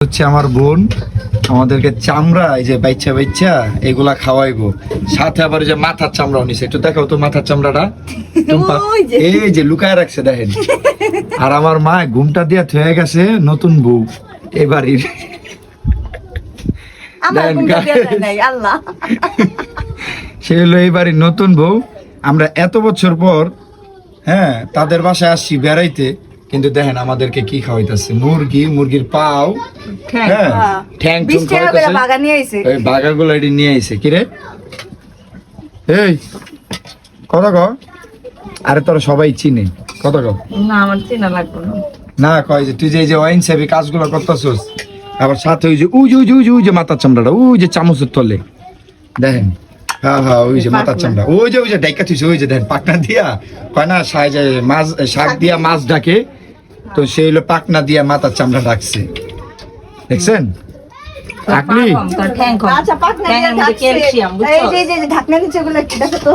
হচ্ছে আমার বোন। আমাদেরকে চামড়া এই যে বাচ্চা বাচ্চা এগুলা খাওয়াইবো। সাথে আবার যে মাথার চামড়াও নিছে। একটু দেখাও তো মাথার চামড়াটা। এই যে লুকায় রাখছে দেখেন। আর আমার মা ঘুমটা দিয়া থয়ে গেছে নতুন বউ আল্লাহ। সে হলো এবারই নতুন বউ। আমরা এত বছর পর হ্যাঁ তাদের বাসায় আসছি বেড়াইতে। কিন্তু দেখেন আমাদেরকে কি খাওয়াইতেছে? মুরগি মুরগির পাও। ঠ্যাং, হ্যাঁ হ্যাঁ। ঠ্যাং ঠুং খাওয়াইতেছে। নিয়ে আইছে। এটি নিয়ে আইছে। কি রে? এই কত ক? আরে তোরা সবাই চিনে। কত ক? না আমার চেনা লাগবে না। না কয় যে তুই যে ওয়াইন সাহেবি কাজগুলো করতেছস আবার সাথে ওই যে উই যে উই যে উই যে মাথার চামড়াটা ওই যে চামচের তলে। দেখেন হ্যাঁ হ্যাঁ ওই যে মাথার চামড়া। ওই যে ওই যে ডাইকা তুইছে ওই যে দেখেন পাকনা দিয়া। কয় না শাক মাছ শাক দিয়া মাছ ডাকে তো সেই হলো পাকনা দিয়া মাথার চামড়া ডাকছে দেখছেন? আকলি। আচ্ছা পাকনা ঠ্যাংয়ের ঢাকছে। এই যে যে ঢাকনা নিচে গুলো একটু দেখো তো?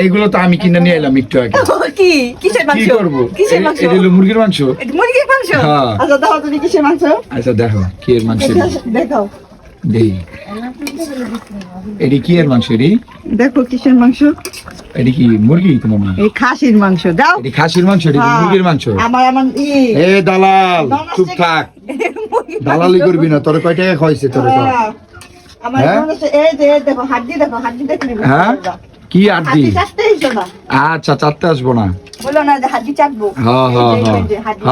এইগুলো তো আমি কিনে নিয়ে এলাম একটু আগে। কি? কিসের কি মাংস? করব? কিসের মাংস? এটা হলো মুরগির মাংস? এটা মুরগির মাংস? হ্যাঁ। আচ্ছা দেখো তুমি কিসের মাংস। আচ্ছা দেখো কি এর মাংস দেখো দেই কি এর মাংস দেখো কিসের মাংস? এটি কি মুরগি তোমার মা এই খাসির মাংস দাও খাসির মাংস হ্যাঁ। মুরগির মাংস? আমার আমার এ দালাল দালাল চুপ থাক। দালালি করবি না তোর কয় টাকা খাইছে তোর হ্যাঁ। আমার হ্যাঁ? হচ্ছে এই দেখো হাড্ডি দেখো হাড্ডি দেখলে কি না। আচ্ছা চারটে আসব না। বলো হাড্ডি চাটবো। হ্যাঁ, হ্যাঁ, হ্যাঁ। হাড্ডি।